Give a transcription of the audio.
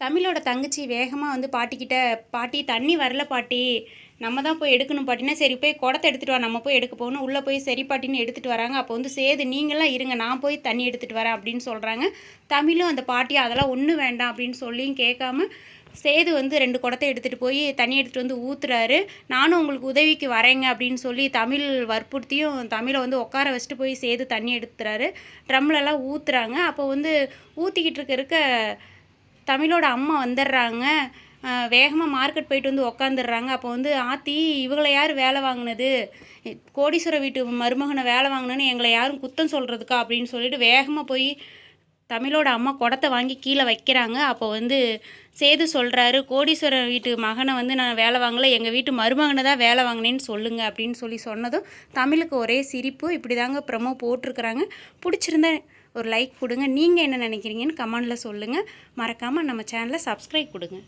தமிழோட தங்கச்சி வேகமாக வந்து பாட்டிக்கிட்ட பாட்டி தண்ணி வரல பாட்டி. நம்ம தான் போய் எடுக்கணும் பாட்டினா சரி போய் குடத்தை எடுத்துகிட்டு வா நம்ம போய் எடுக்க போகணும். உள்ளே போய் சரி பாட்டின்னு எடுத்துகிட்டு வராங்க. அப்போ வந்து சேது நீங்களாம் இருங்க. நான் போய் தண்ணி எடுத்துகிட்டு வரேன் அப்படின்னு சொல்கிறாங்க தமிழும் அந்த பாட்டி அதெல்லாம் ஒன்றும் வேண்டாம் அப்படின்னு சொல்லியும் கேட்காம சேது வந்து ரெண்டு குடத்தை எடுத்துகிட்டு போய் தண்ணி எடுத்துகிட்டு வந்து ஊற்றுறாரு நானும் உங்களுக்கு உதவிக்கு வரேங்க அப்படின்னு சொல்லி தமிழ் வற்புறுத்தியும் தமிழை வந்து உட்கார வச்சுட்டு போய் சேது தண்ணி எடுத்துறாரு. ட்ரம்லெல்லாம் ஊற்றுறாங்க அப்போ வந்து ஊற்றிக்கிட்டு இருக்க இருக்க தமிழோட அம்மா வந்துடுறாங்க. வேகமாக மார்க்கெட் போயிட்டு வந்து உக்காந்துடுறாங்க. அப்போ வந்து ஆத்தி இவங்களை யார் வேலை வாங்கினது? கோடீஸ்வர வீட்டு மருமகனை வேலை வாங்கினேன்னு எங்களை யாரும் குத்தம் சொல்கிறதுக்கா அப்படின்னு சொல்லிட்டு வேகமாக போய் தமிழோட அம்மா குடத்தை வாங்கி கீழே வைக்கிறாங்க. அப்போ வந்து சேது சொல்கிறாரு கோடீஸ்வரர் வீட்டு மகனை வந்து நான் வேலை வாங்கலை எங்கள் வீட்டு மருமகனை தான் வேலை வாங்கினேன்னு சொல்லுங்க அப்படின்னு சொல்லி சொன்னதும் தமிழுக்கு ஒரே சிரிப்பு. இப்படி தாங்க ப்ரமோ போட்டிருக்கிறாங்க. பிடிச்சிருந்தா ஒரு லைக் கொடுங்க. நீங்கள் என்ன நினைக்கிறீங்கன்னு கமெண்டில் சொல்லுங்கள் மறக்காமல் நம்ம சேனலை சப்ஸ்கிரைப் கொடுங்க.